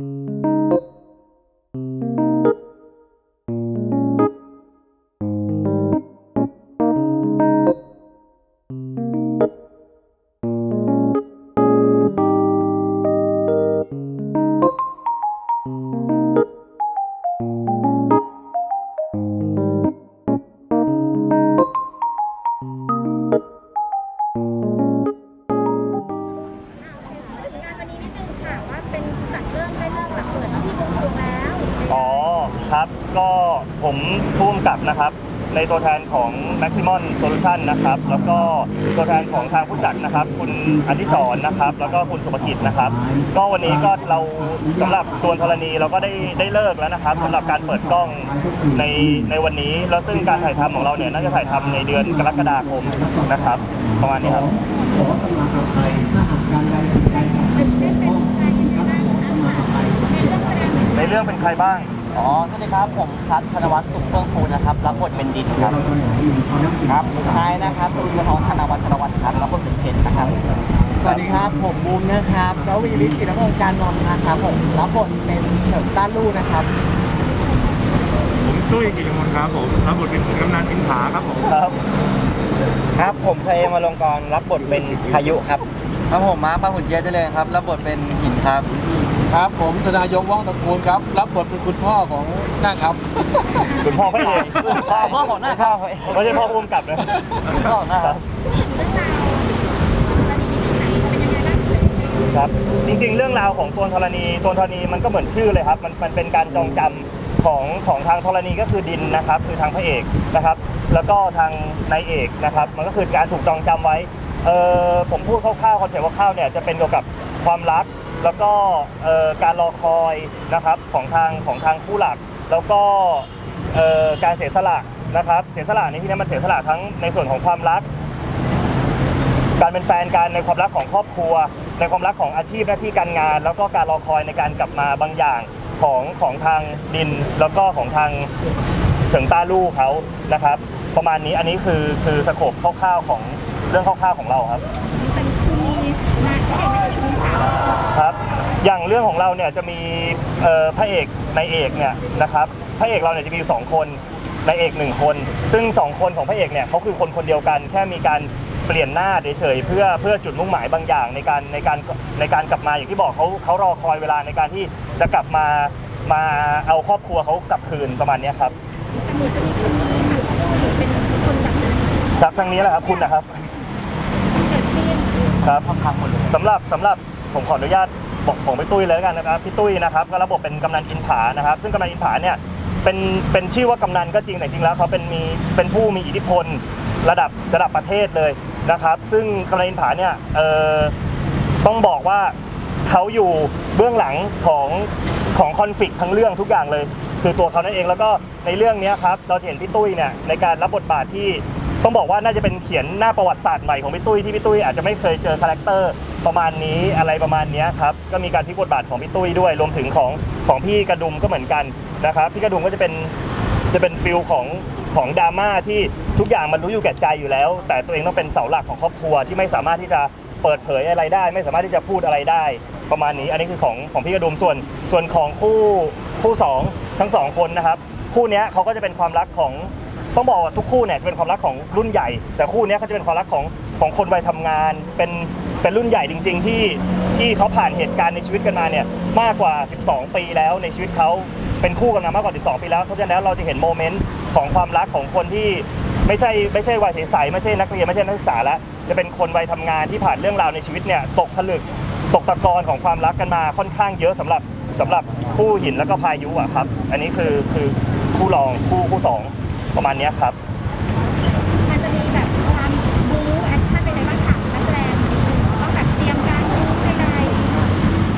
ง ก็ผมผู้กำกับนะครับในตัวแทนของ Maximum Solution นะครับ แล้วก็ตัวแทนของทางผู้จัดนะครับ คุณอธิศรนะครับ แล้วก็คุณสุภกิจนะครับ ก็วันนี้ก็เราสำหรับตัวธรณีเราก็ได้ได้เลิกแล้วนะครับสำหรับการเปิดกล้องในในวันนี้ แล้วซึ่งการถ่ายทำของเราเนี่ยน่าจะถ่ายทำในเดือนกรกฎาคมนะครับ ประมาณนี้ครับ ในเรื่องเป็นใครบ้าง อ๋อสวัสดีครับผมคัทธนวัฒน์สุขเครื่องคูณนะครับรับบทเป็นดินครับครับท้ายนะครับสุริยทรธนวัฒน์ชนวัฒน์ครับรับบทเป็นเพนนะครับสวัสดีครับ ผมบูมนะครับแล้ววีวิทย์ศิลปงการนนท์นะครับผมรับบทเป็นเฉิมต้านลู่นะครับผมตุ้ยกิจมนครับผมรับบทเป็นกำนันอินผาครับผมครับ ครับผมชัยเอมาลงกรรับบทเป็นพายุครับ ครับผมมาร์คปาหุ่นเจี๊ยบได้เลยครับ รับบทเป็นหินครับ ครับ ผมธนายกว่องตระกูลครับ รับบทเป็นคุณพ่อของนาคครับ คุณพ่อพระเอกพ่อพ่อของหน้าครับไม่ใช่พ่อผู้กำกับนะพ่อของหน้าครับครับจริงๆ เรื่องราวของตัวธรณีตัวธรณีมันก็เหมือนชื่อเลยครับ มันมันเป็นการจองจำของของทางธรณีก็คือดินนะครับ คือทางพระเอกนะครับ แล้วก็ทางนายเอกนะครับ มันก็คือการถูกจองจำไว้ เออผมพูดคร่าวๆคอนเซ็ปต์คร่าวๆเนี่ยจะเป็นเกี่ยวกับความรัก แล้วก็เอ่อการรอคอยนะครับของทางของทางคู่หลัก แล้วก็เอ่อการเสียสละนะครับเสียสละในที่นี้มันเสียสละทั้งในส่วนของความรัก การเป็นแฟนกันในความรักของครอบครัว ในความรักของอาชีพหน้าที่การงาน แล้วก็การรอคอยในการกลับมาบางอย่างของของทางดิน แล้วก็ของทางเฉิงต้าลู่เขานะครับ ประมาณนี้อันนี้คือคือสโคปคร่าวๆของ เรื่องคร่าวๆของเราครับเป็นคือมีนายพระเอกนายเอกมีสาวครับ อย่างเรื่องของเราเนี่ยจะมีเอ่อพระเอกนายเอกเนี่ยนะครับพระเอกเราเนี่ยจะมีอยู่สองคนนายเอกหนึ่งคน ซึ่งสองคนของพระเอกเนี่ยเขาคือคนคนเดียวกัน แค่มีการเปลี่ยนหน้าเฉยๆเพื่อเพื่อจุดมุ่งหมายบางอย่างในการในการในการกลับมาอย่างที่บอกเขาเขารอคอยเวลาในการที่จะกลับมามาเอาครอบครัวเขากลับคืนประมาณเนี้ยครับแต่เหมือนจะมีคนนี้อยู่หรือเป็นคนแบบนั้น ครับทางนี้แหละครับคุณนะครับเกิดขึ้น ครับสำหรับสำหรับผมขออนุญาตบอกของพี่ตุ้ยเลยแล้วกันนะครับพี่ตุ้ยนะครับก็ระบบเป็นกำนันอินผานะครับ ซึ่งกำนันอินผาเนี่ยเป็นเป็นชื่อว่ากำนันก็จริงแต่จริงแล้วเขาเป็นมีเป็นผู้มีอิทธิพลระดับระดับประเทศเลยนะครับ ซึ่งกำนันอินผาเนี่ยเอ่อต้องบอกว่าเขาอยู่เบื้องหลังของของคอนฟ lict ทั้งเรื่องทุกอย่างเลย คือตัวเขานั่นเองแล้วก็ในเรื่องเนี้ยครับเราจะเห็นพี่ตุ้ยเนี่ยในการรับบทบาทที่ ต้องบอกว่าน่าจะเป็นเขียนหน้าประวัติศาสตร์ใหม่ของพี่ตุ้ยที่พี่ตุ้ยอาจจะไม่เคยเจอคาแรคเตอร์ประมาณนี้อะไรประมาณนี้ครับก็มีการพลิกบทบาทของพี่ตุ้ยด้วยรวมถึงของของพี่กระดุมก็เหมือนกันนะครับพี่กระดุมก็จะเป็นจะเป็นฟิลของของดราม่าที่ทุกอย่างมันรู้อยู่แก่ใจอยู่แล้ว แต่ตัวเองต้องเป็นเสาหลักของครอบครัวที่ไม่สามารถที่จะเปิดเผยอะไรได้ ไม่สามารถที่จะพูดอะไรได้ ประมาณนี้อันนี้คือของของพี่กระดุมส่วนส่วนของคู่คู่สองทั้งสองคนนะครับ คู่นี้เขาก็จะเป็นความรักของ ต้องบอกว่าทุกคู่เนี่ยจะเป็นความรักของรุ่นใหญ่ แต่คู่เนี้ยเขาจะเป็นความรักของของคนวัยทำงาน เป็นเป็นรุ่นใหญ่จริง ๆ ที่ที่เขาผ่านเหตุการณ์ในชีวิตกันมาเนี่ยมากกว่า 12 ปีแล้วในชีวิตเขาเป็นคู่กันมามากกว่า 12 ปีแล้วเพราะฉะนั้นเราจะเห็นโมเมนต์ของความรักของคนที่ไม่ใช่ไม่ใช่วัยใสๆไม่ใช่นักเรียนไม่ใช่นักศึกษาแล้วจะเป็นคนวัยทำงานที่ผ่านเรื่องราวในชีวิตเนี่ยตกผลึกตกตะกอนของความรักกันมาค่อนข้างเยอะสำหรับสำหรับคู่หินแล้วก็พายุอะครับ อันนี้คือคือคู่รองคู่คู่สอง ประมาณเนี้ยครับ มันจะมีแบบความบู๊แอคชั่นเป็นอะไรบ้างค่ะนักแสดงต้องแบบเตรียมการบู๊ใด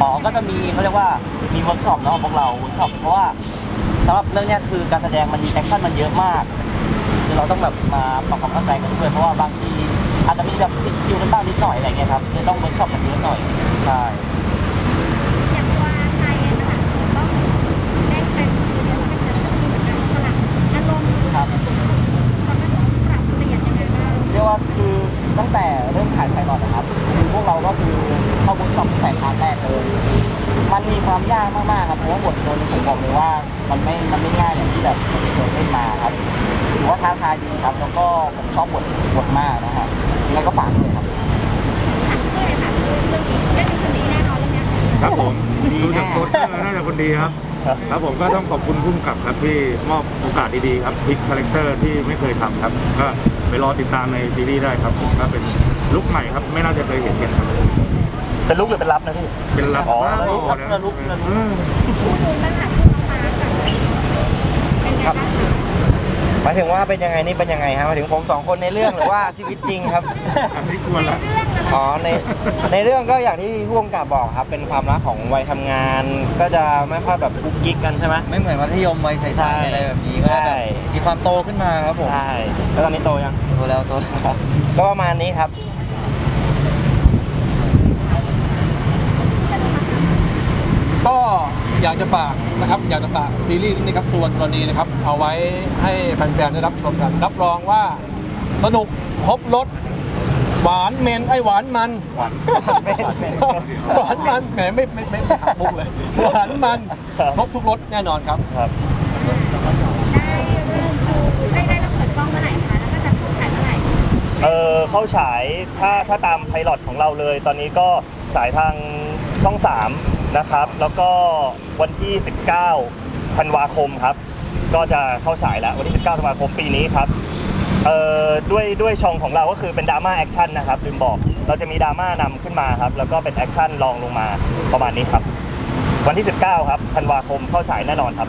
อ๋อ ก็จะมีเขาเรียกว่ามีเวิร์กช็อปเนาะพวกเราเวิร์กช็อปเพราะว่าสำหรับเรื่องเนี้ยคือการแสดงมันแอคชั่นมันเยอะมากคือเราต้องแบบมาปรับความเข้าใจกันด้วยเพราะว่าบางทีอาจจะมีแบบติดคิวกันบ้างนิดหน่อยอะไรเงี้ยครับเลยต้องเวิร์กช็อปกันเยอะหน่อยใช่ ๆ มันมีความยากมากๆครับเพราะว่าบทตัวนี้ผมบอกเลยว่า มันไม่ มันไม่ง่ายอย่างที่แบบผมเคยเล่นมาครับถือว่าท้าทายดีครับ แล้วก็ผมชอบบทบทมากนะฮะยังไงก็ฝากด้วยครับอะก็เลยค่ะเรื่องนี้เรื่องนี้คนนี้แน่นอนเรื่องเนี้ยครับผมดูจากโปสเตอร์น่าจะคนดีครับครับผมก็ต้องขอบคุณพุ่มกับครับที่มอบโอกาสดีๆครับพลิกคาแรคเตอร์ที่ไม่เคยทำครับ ก็ไปรอติดตามในซีรีส์ได้ครับผมก็เป็นลุคใหม่ครับ ไม่น่าจะเคยเห็นกันครับ เป็นลุกหรือเป็นรับนะพี่ เป็นรับอ๋อบ้าลุคครับนะลุคลุคเออคู่นู้นบ้างค่ะคู่น้องมาร์คกับเป็นไงบ้างคะหมายถึงว่าเป็นยังไงนี่เป็นยังไงฮะหมายถึงผมสองคนในเรื่องหรือว่าชีวิตจริงครับ อันนี้ควรละ เรื่องอะไรอ๋อในในเรื่องก็อย่างที่ผู้กำกับบอกครับ เป็นความรักของวัยทำงาน ก็จะไม่ค่อยแบบกุ๊กกิ๊กกันใช่ไหม ไม่เหมือนมัธยมวัยใสใช่ๆอะไรแบบนี้ก็แบบใช่มีความโตขึ้นมาครับผมใช่แล้วตอนนี้โตยัง โตแล้วโตแล้วก็ประมาณนี้ครับ ก็อยากจะฝากนะครับอยากจะฝากซีรีส์นี้นะครับตัวธรณีนะครับเอาไว้ให้แฟนๆได้รับชมกัน รับรองว่าสนุกครบรสหวานเมนไอหวานมันหวานหวานมันแหมไม่ไม่ไม่ไม่หักมุกเลย หวานมันครับครบทุกรสแน่นอนครับครับได้เริ่มดูได้ได้รับเปิดกล้องเมื่อไหร่คะแล้วก็จะเข้าฉายเมื่อไหร่เออเข้าฉายถ้าถ้าตามไพลอตของเราเลย ตอนนี้ก็ฉายทางช่อง3 นะครับ แล้วก็วันที่ 19 ธันวาคมครับ ก็จะเข้าฉายแล้ววันที่ 19 ธันวาคมปีนี้ครับเอ่อด้วยด้วยช่องของเราก็คือเป็นดราม่าแอคชั่นนะครับลืมบอกเราจะมีดราม่านำขึ้นมาครับ แล้วก็เป็นแอคชั่นรองลงมาประมาณนี้ครับ วันที่ 19 ครับธันวาคมเข้าฉายแน่นอนครับ